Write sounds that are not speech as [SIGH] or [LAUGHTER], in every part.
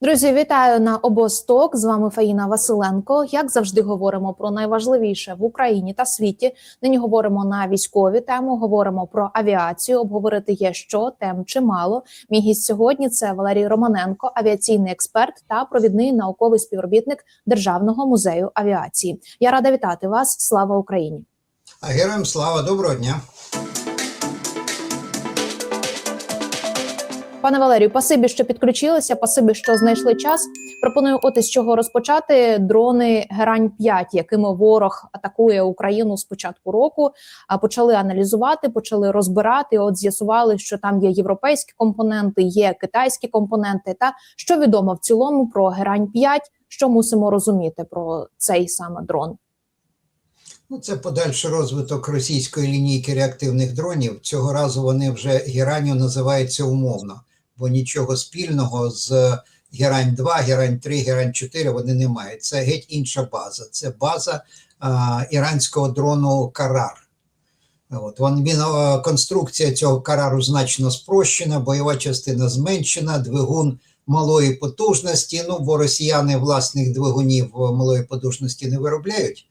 Друзі, вітаю на обосток. З вами Фаїна Василенко. Як завжди, говоримо про найважливіше в Україні та світі. Нині говоримо на військові тему. Говоримо про авіацію. Обговорити є що тем чимало. Мій гість сьогодні це Валерій Романенко, авіаційний експерт та провідний науковий співробітник Державного музею авіації. Я рада вітати вас. Слава Україні! А героям слава, доброго дня. Пане Валерію, пасибі, що підключилися, пасибі, що знайшли час. Пропоную от із чого розпочати дрони Герань 5 якими ворог атакує Україну з початку року. Почали аналізувати, почали розбирати. От з'ясували, що там є європейські компоненти, є китайські компоненти. Та що відомо в цілому про Герань 5 що мусимо розуміти про цей саме дрон? Ну, це подальший розвиток російської лінійки реактивних дронів. Цього разу вони вже Гераню називаються умовно, бо нічого спільного з Герань 2, Герань 3, Герань 4 вони не мають. Це геть інша база. Це база а, іранського дрону Карар. От він, він, конструкція цього карару значно спрощена, бойова частина зменшена, двигун малої потужності. Ну, бо росіяни власних двигунів малої потужності не виробляють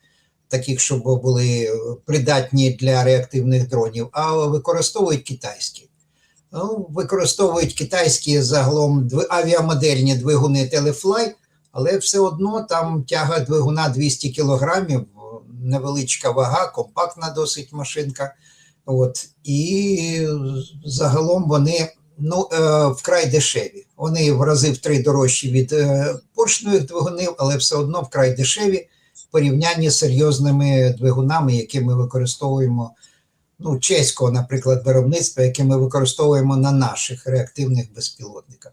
таких, щоб були придатні для реактивних дронів, а використовують китайські. Ну, використовують китайські загалом авіамодельні двигуни Телефлай, але все одно там тяга двигуна 200 кілограмів, невеличка вага, компактна досить машинка. От, І загалом вони ну, е, вкрай дешеві. Вони в рази в три дорожчі від е, поршневих двигунів, але все одно вкрай дешеві в порівнянні з серйозними двигунами, які ми використовуємо, ну, чеського, наприклад, виробництва, яке ми використовуємо на наших реактивних безпілотниках.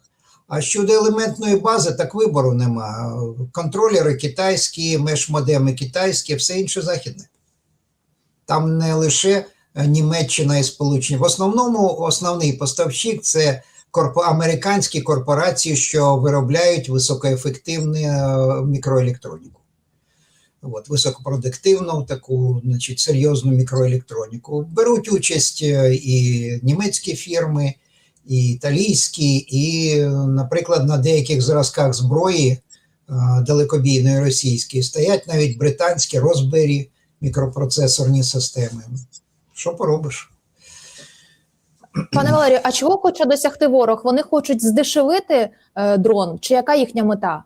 А щодо елементної бази, так вибору нема. Контролери китайські, меш-модеми китайські, все інше західне. Там не лише Німеччина і Сполучені. В основному основний поставщик це американські корпорації, що виробляють високоефективну мікроелектроніку. От, високопродуктивну, таку значить, серйозну мікроелектроніку. Беруть участь і німецькі фірми, і італійські, і, наприклад, на деяких зразках зброї далекобійної російської стоять навіть британські розбері мікропроцесорні системи. Що поробиш? Пане Валерію, а чого хоче досягти ворог? Вони хочуть здешевити е, дрон, чи яка їхня мета?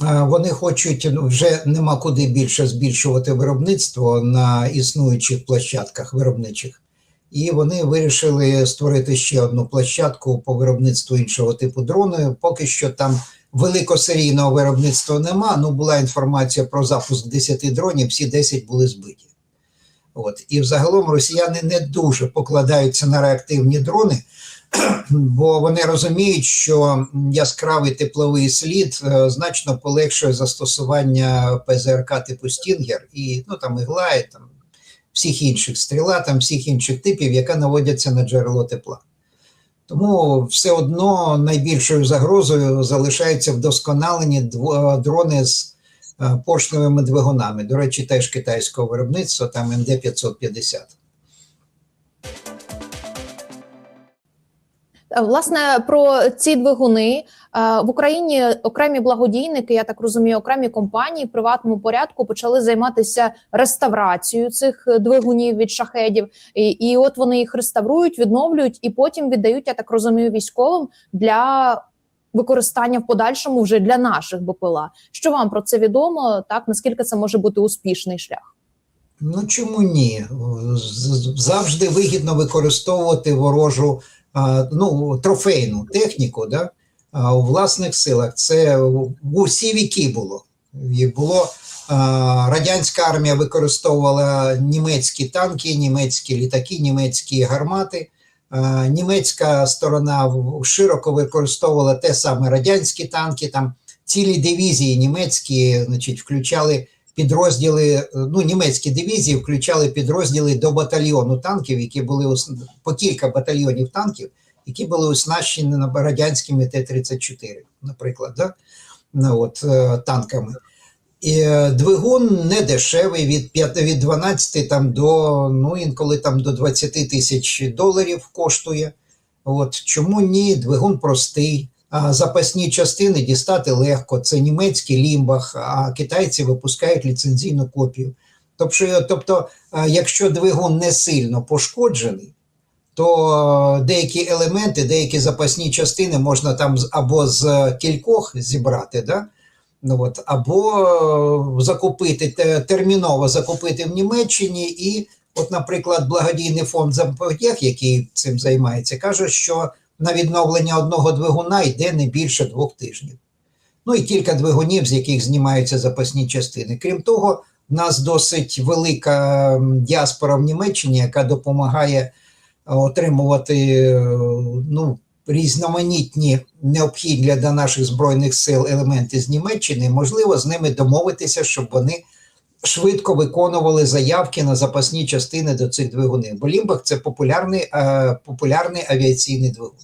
Вони хочуть ну, вже нема куди більше збільшувати виробництво на існуючих площадках виробничих, і вони вирішили створити ще одну площадку по виробництву іншого типу дрону. Поки що там великосерійного виробництва нема. Ну була інформація про запуск 10 дронів, всі 10 були збиті. От і взагалом росіяни не дуже покладаються на реактивні дрони бо вони розуміють, що яскравий тепловий слід е, значно полегшує застосування ПЗРК типу Стінгер і ну там ігла, і там всіх інших стріла, там всіх інших типів, яка наводяться на джерело тепла. Тому все одно найбільшою загрозою залишаються вдосконалені дрони з поршневими двигунами. До речі, теж китайського виробництва, там НД 550. Власне, про ці двигуни в Україні окремі благодійники, я так розумію, окремі компанії в приватному порядку почали займатися реставрацією цих двигунів від шахедів, і, і от вони їх реставрують, відновлюють і потім віддають, я так розумію, військовим для використання в подальшому вже для наших БПЛА. Що вам про це відомо? Так наскільки це може бути успішний шлях? Ну чому ні? Завжди вигідно використовувати ворожу ну, трофейну техніку да, у власних силах. Це в усі віки було. Було Радянська армія використовувала німецькі танки, німецькі літаки, німецькі гармати. Німецька сторона широко використовувала те саме радянські танки. Там цілі дивізії німецькі, значить, включали підрозділи. Ну, німецькі дивізії включали підрозділи до батальйону танків, які були по кілька батальйонів танків, які були оснащені радянськими Т-34, наприклад, да? ну, от, танками. І Двигун не дешевий від 5, від 12 там до ну інколи там до 20 тисяч доларів коштує. От Чому ні? Двигун простий, запасні частини дістати легко. Це німецький лімбах, а китайці випускають ліцензійну копію. Тобто, тобто, якщо двигун не сильно пошкоджений, то деякі елементи, деякі запасні частини можна там або з кількох зібрати, да? ну, от, або закупити терміново закупити в Німеччині. І, от, наприклад, благодійний фонд запобіг, який цим займається, каже, що на відновлення одного двигуна йде не більше двох тижнів. Ну і кілька двигунів, з яких знімаються запасні частини. Крім того, в нас досить велика діаспора в Німеччині, яка допомагає е, отримувати ну, різноманітні необхідні для наших збройних сил елементи з Німеччини. Можливо, з ними домовитися, щоб вони швидко виконували заявки на запасні частини до цих двигунів. Бо Лімбах це популярний, е, популярний авіаційний двигун.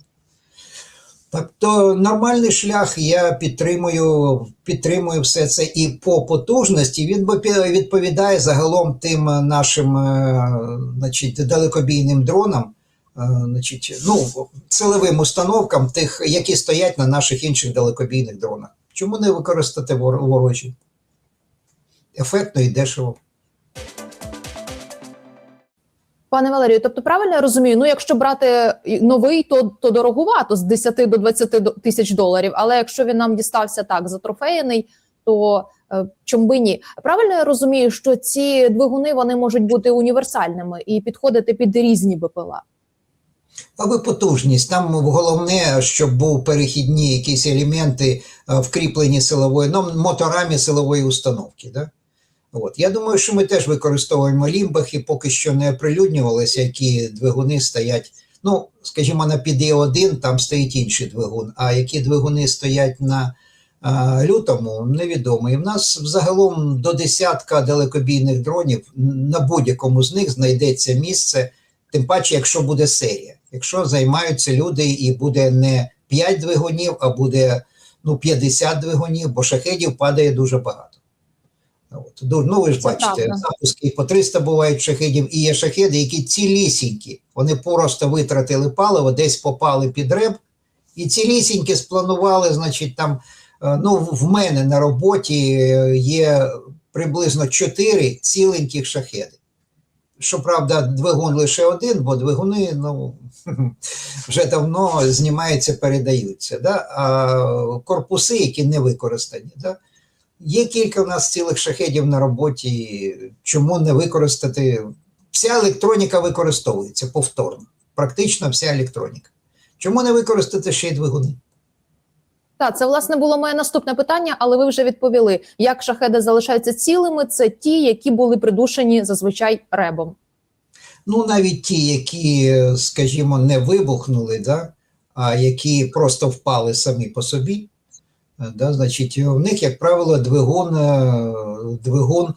Тобто нормальний шлях, я підтримую, підтримую все це і по потужності. Він відповідає загалом тим е, нашим е, значить, далекобійним дронам, е, значить, ну, силовим установкам, тих, які стоять на наших інших далекобійних дронах. Чому не використати вор- ворожі? Ефектно і дешево. Пане Валерію, тобто правильно я розумію? Ну, якщо брати новий, то, то дорогувато з 10 до 20 тисяч доларів. Але якщо він нам дістався так затрофеєний, то е, чому би ні? Правильно я розумію, що ці двигуни вони можуть бути універсальними і підходити під різні БПЛА? Аби потужність. Там головне, щоб був перехідні якісь елементи е, вкріплені силовою, ну, моторами силової установки. Да? От. Я думаю, що ми теж використовуємо лімбах і поки що не оприлюднювалися, які двигуни стоять. Ну, скажімо, на PD-1 там стоїть інший двигун, а які двигуни стоять на а, лютому, невідомо. І в нас взагалом до десятка далекобійних дронів на будь-якому з них знайдеться місце, тим паче, якщо буде серія. Якщо займаються люди і буде не 5 двигунів, а буде ну, 50 двигунів, бо шахедів падає дуже багато. От. Ну, ви ж Це бачите, правда. запуски по 300 бувають шахедів, і є шахеди, які цілісінькі. Вони просто витратили паливо, десь попали під реб, і цілісінькі спланували, значить, там, е, ну, в мене на роботі е, є приблизно 4 ціленьких шахеди. Щоправда, двигун лише один, бо двигуни ну, [LAUGHS] вже давно знімаються, передаються. Да? А корпуси, які не використані. Да? Є кілька у нас цілих шахедів на роботі. Чому не використати? Вся електроніка використовується повторно. Практично вся електроніка. Чому не використати ще й двигуни? Так, це власне було моє наступне питання, але ви вже відповіли. Як шахеди залишаються цілими? Це ті, які були придушені зазвичай ребом. Ну, навіть ті, які, скажімо, не вибухнули, да? а які просто впали самі по собі, да? значить, в них, як правило, двигун, е, двигун е,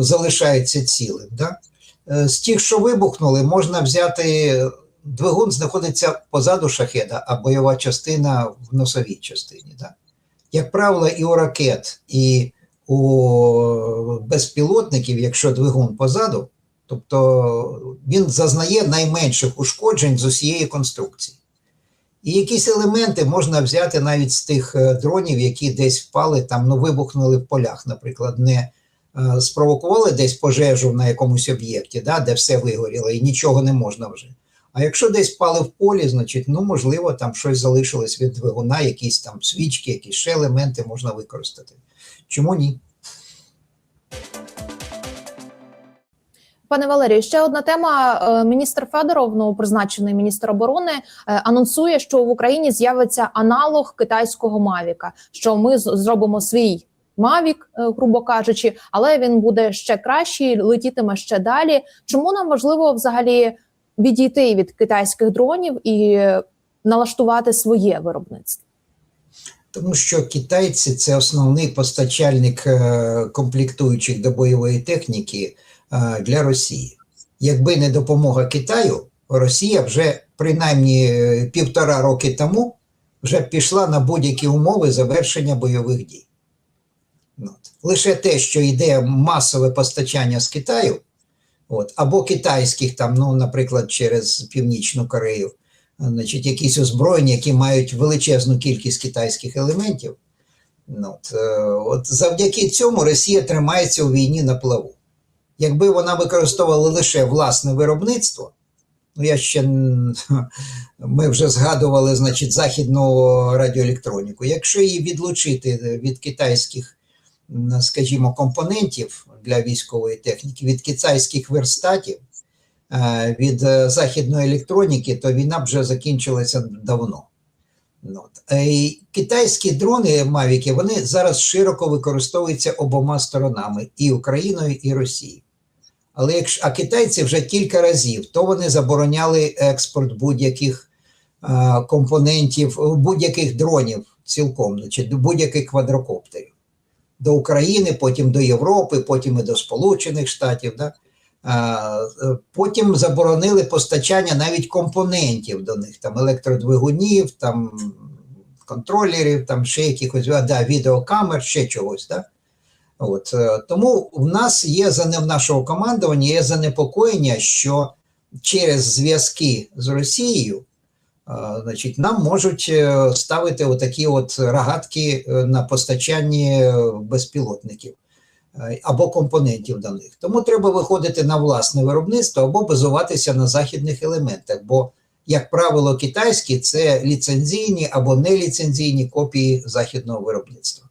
залишається цілим. Да? Е, З тих, що вибухнули, можна взяти. Двигун знаходиться позаду шахеда, а бойова частина в носовій частині. Да? Як правило, і у ракет, і у безпілотників, якщо двигун позаду, Тобто він зазнає найменших ушкоджень з усієї конструкції. І якісь елементи можна взяти навіть з тих е, дронів, які десь впали, там, ну, вибухнули в полях, наприклад, не е, спровокували десь пожежу на якомусь об'єкті, да, де все вигоріло і нічого не можна вже. А якщо десь впали в полі, значить, ну, можливо, там щось залишилось від двигуна, якісь там свічки, якісь ще елементи можна використати. Чому ні? Пане Валерію, ще одна тема. Е, Міністр Федоров, новопризначений міністр оборони, е, анонсує, що в Україні з'явиться аналог китайського Мавіка. Що ми зробимо свій Мавік, е, грубо кажучи, але він буде ще кращий, летітиме ще далі. Чому нам важливо взагалі відійти від китайських дронів і налаштувати своє виробництво? Тому що китайці це основний постачальник комплектуючих до бойової техніки для Росії. Якби не допомога Китаю, Росія вже принаймні е, півтора роки тому вже пішла на будь-які умови завершення бойових дій. От. Лише те, що йде масове постачання з Китаю, от, або китайських, там, ну, наприклад, через Північну Корею, е, значить, якісь озброєння, які мають величезну кількість китайських елементів. Ну, от, е, от завдяки цьому Росія тримається у війні на плаву. Якби вона використовувала лише власне виробництво, ну я ще [LAUGHS] ми вже згадували, значить, західну радіоелектроніку. Якщо її відлучити від китайських, скажімо, компонентів для військової техніки, від китайських верстатів, е, від е, західної електроніки, то війна б вже закінчилася давно. Ну. Е, Китайські дрони Мавіки вони зараз широко використовуються обома сторонами і Україною, і Росією. Але якщо а китайці вже кілька разів то вони забороняли експорт будь-яких е, компонентів, е, будь-яких дронів цілком, значить, будь-яких квадрокоптерів до України, потім до Європи, потім і до Сполучених Штатів. Да? Е, е, Потім заборонили постачання навіть компонентів до них, там електродвигунів, там контролерів, там ще якихось да, відеокамер, ще чогось. Да? От, е, тому в нас є за в нашого командування є занепокоєння, що через зв'язки з Росією, е, значить, нам можуть е, ставити отакі от рогатки на постачанні безпілотників або компонентів до них. Тому треба виходити на власне виробництво або базуватися на західних елементах. Бо, як правило, китайські це ліцензійні або неліцензійні копії західного виробництва.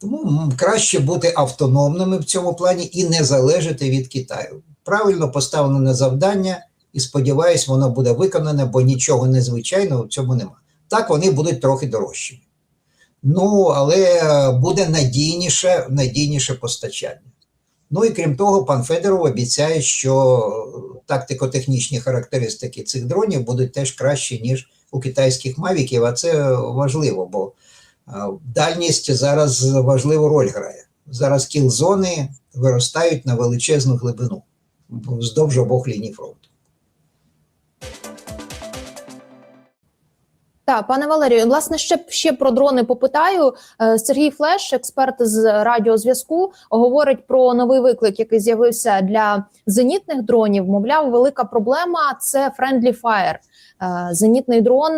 Тому краще бути автономними в цьому плані і не залежати від Китаю. Правильно поставлене завдання, і сподіваюсь, воно буде виконане, бо нічого незвичайного в цьому нема. Так вони будуть трохи дорожчими. Ну, але буде надійніше, надійніше постачання. Ну і крім того, пан Федоров обіцяє, що тактико-технічні характеристики цих дронів будуть теж кращі, ніж у китайських мавіків, а це важливо, бо дальність зараз важливу роль грає. Зараз кіл-зони виростають на величезну глибину вздовж обох ліній фронту. Так, пане Валерію, власне, ще ще про дрони попитаю. Е, Сергій Флеш, експерт з радіозв'язку, говорить про новий виклик, який з'явився для зенітних дронів. Мовляв, велика проблема це friendly fire. Е, Зенітний дрон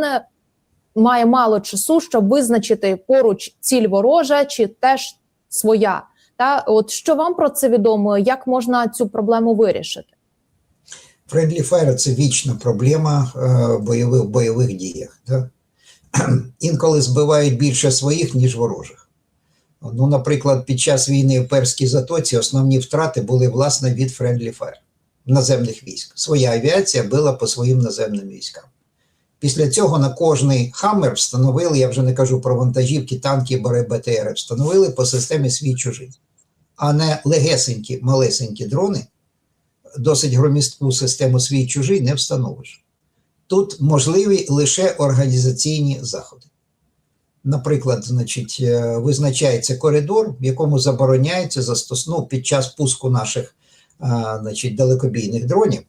має мало часу, щоб визначити поруч ціль ворожа чи теж своя. Та от що вам про це відомо? Як можна цю проблему вирішити? Friendly Fire – це вічна проблема е, бойових бойових діях. Да? [CLEARS THROAT] Інколи збивають більше своїх, ніж ворожих. Ну, наприклад, під час війни в Перській затоці основні втрати були власне від Friendly Fire наземних військ. Своя авіація била по своїм наземним військам. Після цього на кожний хаммер встановили, я вже не кажу про вантажівки, танки, бори БТР, встановили по системі свій чужий, а не легесенькі, малесенькі дрони, досить громістку систему свій чужий не встановиш. Тут можливі лише організаційні заходи. Наприклад, значить, е, визначається коридор, в якому забороняється застос... ну, під час пуску наших значить, далекобійних дронів.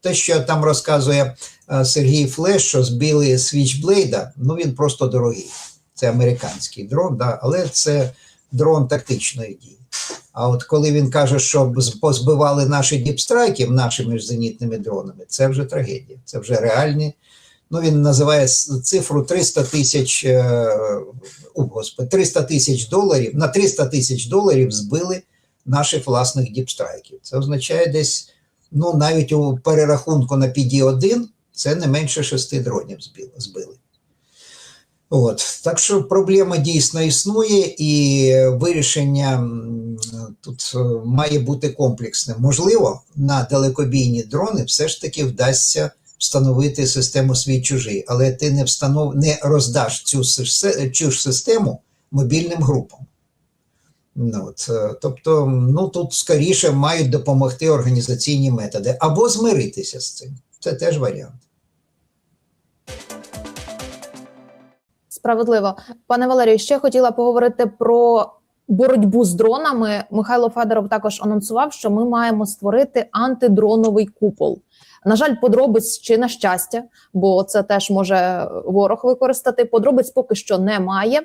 Те, що там розказує Сергій Флеш, що збили Switchblade, ну він просто дорогий. Це американський дрон, да, але це дрон тактичної дії. А от коли він каже, що позбивали наші діпстрайків нашими ж зенітними дронами, це вже трагедія. Це вже реальні. Ну, він називає цифру 300 тисяч, е, господи, 300 тисяч доларів. На 300 тисяч доларів збили наших власних діпстрайків. Це означає десь, ну, навіть у перерахунку на PD-1 це не менше шести дронів збили. От так що проблема дійсно існує, і вирішення тут е, має бути комплексним. Можливо, на далекобійні дрони все ж таки вдасться встановити систему свій чужий, але ти не встанов... не роздаш цю, цю ж систему мобільним групам. Ну, е, тобто, ну тут скоріше мають допомогти організаційні методи або змиритися з цим. Це теж варіант. Справедливо, пане Валерію, ще хотіла поговорити про боротьбу з дронами. Михайло Федоров також анонсував, що ми маємо створити антидроновий купол. На жаль, подробиць чи на щастя, бо це теж може ворог використати. Подробиць поки що немає.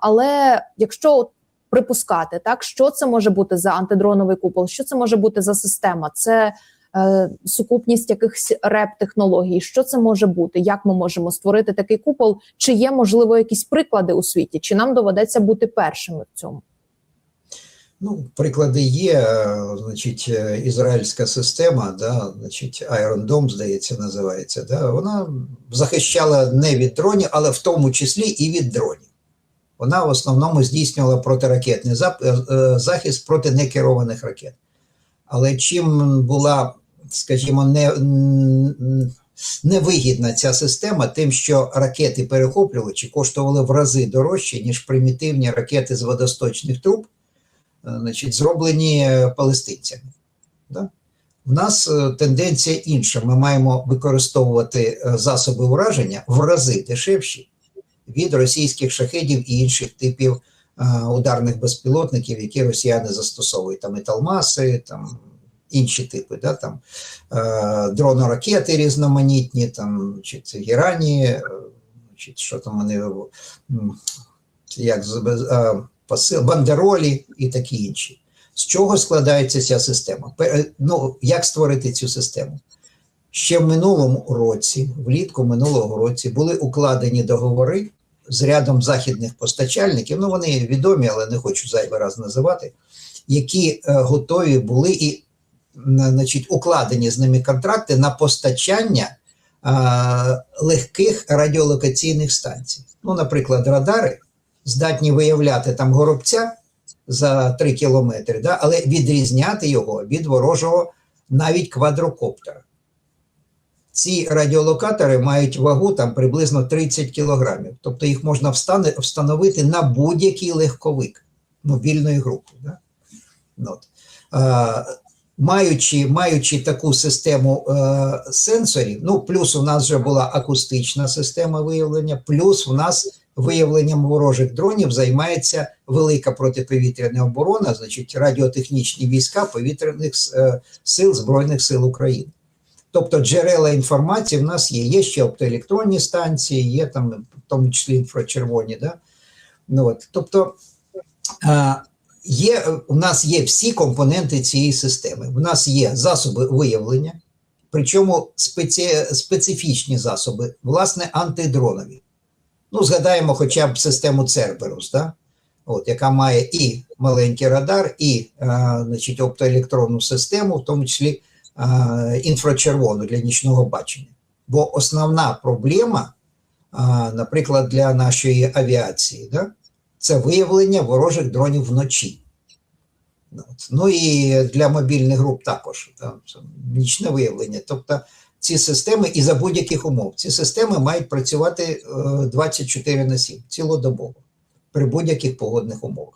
Але якщо припускати, так що це може бути за антидроновий купол, що це може бути за система? Це е, сукупність якихось реп-технологій. Що це може бути? Як ми можемо створити такий купол? Чи є можливо якісь приклади у світі? Чи нам доведеться бути першими в цьому? Ну, приклади є, е, значить, е, ізраїльська система, да, значить, Iron Dome, здається, називається. Да, вона захищала не від дронів, але в тому числі і від дронів. Вона в основному здійснювала протиракетний е, е, захист проти некерованих ракет. Але чим була, скажімо, не, невигідна ця система, тим, що ракети перехоплювачі коштували в рази дорожче, ніж примітивні ракети з водосточних труб, е, значить, зроблені палестинцями. Да? У нас тенденція інша. Ми маємо використовувати засоби ураження в рази дешевші від російських шахедів і інших типів е, ударних безпілотників, які росіяни застосовують. Там і там інші типи, да, там е, дроноракети різноманітні, там чи це герані, е, чи що там вони як бандеролі і такі інші. З чого складається ця система? Ну, як створити цю систему? Ще в минулому році, влітку минулого році, були укладені договори з рядом західних постачальників. Ну, вони відомі, але не хочу зайвий раз називати, які е, готові були і значить, укладені з ними контракти на постачання легких радіолокаційних станцій. Ну, наприклад, радари здатні виявляти там горобця за 3 кілометри, да, але відрізняти його від ворожого навіть квадрокоптера. Ці радіолокатори мають вагу там приблизно 30 кілограмів, тобто їх можна встановити на будь-який легковик мобільної групи. Да? От. А, маючи, маючи таку систему е, сенсорів, ну плюс у нас вже була акустична система виявлення, плюс у нас виявленням ворожих дронів займається велика протиповітряна оборона, значить радіотехнічні війська повітряних е, сил Збройних сил України. Тобто джерела інформації в нас є. Є ще оптоелектронні станції, є там, в тому числі інфрачервоні. Да? Ну, от. Тобто а, є, у нас є всі компоненти цієї системи. У нас є засоби виявлення, причому спеці, специфічні засоби, власне, антидронові. Ну, згадаємо хоча б систему Cerberus, да? От, яка має і маленький радар, і а, значить, оптоелектронну систему, в тому числі інфрачервону для нічного бачення. Бо основна проблема, наприклад, для нашої авіації, да, це виявлення ворожих дронів вночі. Ну, і для мобільних груп також там, нічне виявлення. Тобто ці системи і за будь-яких умов. Ці системи мають працювати е, 24 на 7, цілодобово, при будь-яких погодних умовах.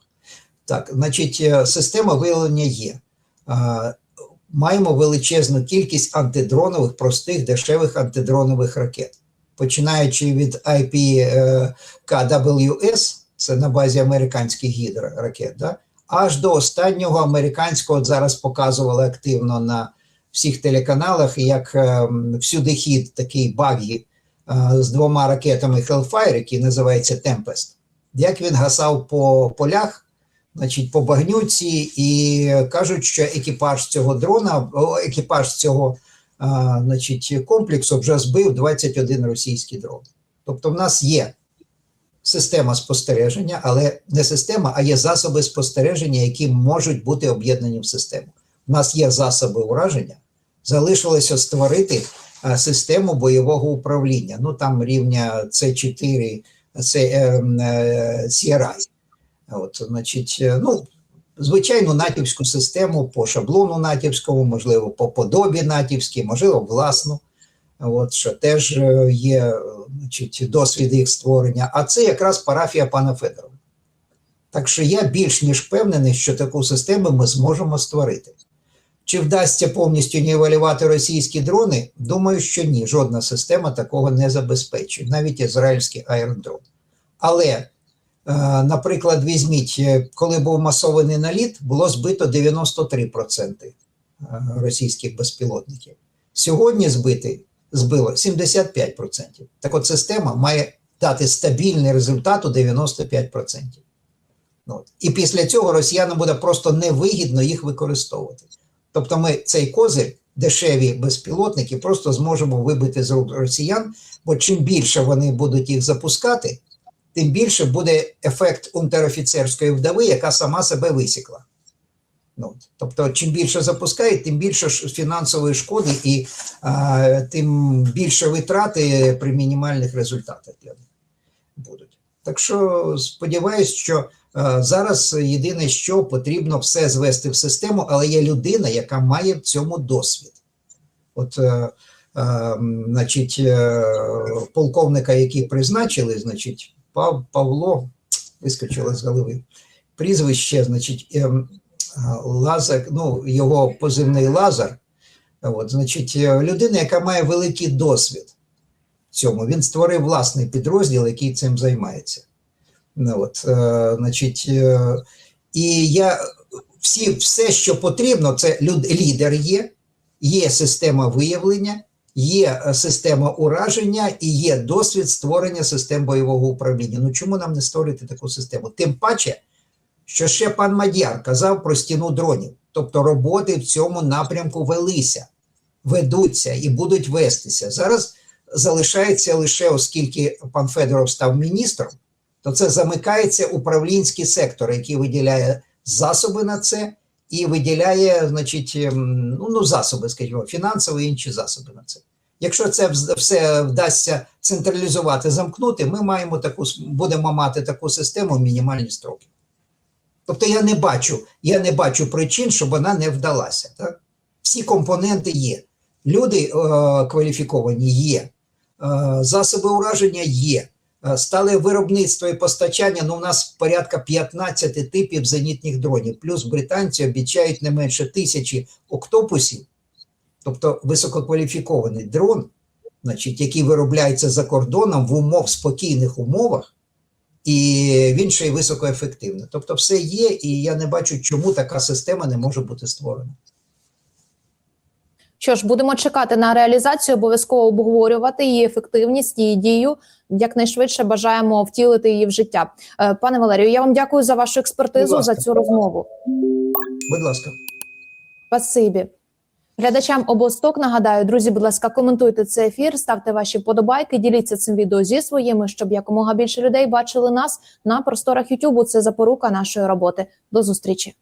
Так, значить, е, система виявлення є. Маємо величезну кількість антидронових, простих, дешевих антидронових ракет. Починаючи від IPKWS, це на базі американських гідроракет, да? аж до останнього американського, от зараз показували активно на всіх телеканалах, як е, всюди хід такий багі е, з двома ракетами Hellfire, який називається Tempest. Як він гасав по полях, значить, по багнюці, і кажуть, що екіпаж цього дрона, екіпаж цього а, значить, комплексу вже збив 21 російський дрон. Тобто, в нас є система спостереження, але не система, а є засоби спостереження, які можуть бути об'єднані в систему. У нас є засоби ураження, залишилося створити а, систему бойового управління. Ну там рівня С4, це е, е, CRI. От, значить, е, ну, звичайну натівську систему по шаблону натівському, можливо, по подобі натівській, можливо, власну. От, що теж е, є значить, досвід їх створення. А це якраз парафія пана Федорова. Так що я більш ніж впевнений, що таку систему ми зможемо створити. Чи вдасться повністю нівелювати російські дрони? Думаю, що ні. Жодна система такого не забезпечує, навіть ізраїльський Drone. Але, наприклад, візьміть, е, коли був масований наліт, було збито 93% е, російських безпілотників. Сьогодні збити збило 75%. Так от система має дати стабільний результат у 95%. Ну, от. І після цього росіянам буде просто невигідно їх використовувати. Тобто ми цей козир дешеві безпілотники, просто зможемо вибити з рук росіян. Бо чим більше вони будуть їх запускати, тим більше буде ефект унтерофіцерської вдави, яка сама себе висікла. Ну, тобто, чим більше запускають, тим більше фінансової шкоди і а, тим більше витрати при мінімальних результатах для них будуть. Так що сподіваюся, що а, зараз єдине, що потрібно все звести в систему, але є людина, яка має в цьому досвід. От, е, е, значить, е, полковника, який призначили, значить, Пав, Павло, вискочило з голови. Прізвище, значить, ем, Лазар, ну, його позивний Лазар. От, значить, е, людина, яка має великий досвід в цьому. Він створив власний підрозділ, який цим займається. Ну, от, е, значить, е, і я всі, все, що потрібно, це люд, лідер є, є система виявлення, є е, система ураження і є досвід створення систем бойового управління. Ну чому нам не створити таку систему? Тим паче, що ще пан Мадяр казав про стіну дронів. Тобто роботи в цьому напрямку велися, ведуться і будуть вестися. Зараз залишається лише, оскільки пан Федоров став міністром, то це замикається управлінський сектор, який виділяє засоби на це і виділяє, значить, ем, ну, ну засоби, скажімо, фінансові і інші засоби на це. Якщо це все вдасться централізувати, замкнути, ми маємо таку будемо мати таку систему в мінімальні строки. Тобто я не бачу, я не бачу причин, щоб вона не вдалася. Так? Всі компоненти є. Люди е, кваліфіковані є, е, засоби ураження є. Е, Стале виробництво і постачання. Ну, у нас порядка 15 типів зенітних дронів. Плюс британці обіцяють не менше тисячі октопусів, тобто висококваліфікований дрон, значить, який виробляється за кордоном в умов спокійних умовах, і він ще й високоефективний. Тобто, все є, і я не бачу, чому така система не може бути створена. Що ж, будемо чекати на реалізацію, обов'язково обговорювати її ефективність, її дію. Якнайшвидше бажаємо втілити її в життя. Е, Пане Валерію, я вам дякую за вашу експертизу, Будь за цю розмову. Будь ласка. Спасибі. Глядачам обосток нагадаю, друзі, будь ласка, коментуйте цей ефір, ставте ваші подобайки, діліться цим відео зі своїми, щоб якомога більше людей бачили нас на просторах Ютубу. Це запорука нашої роботи. До зустрічі.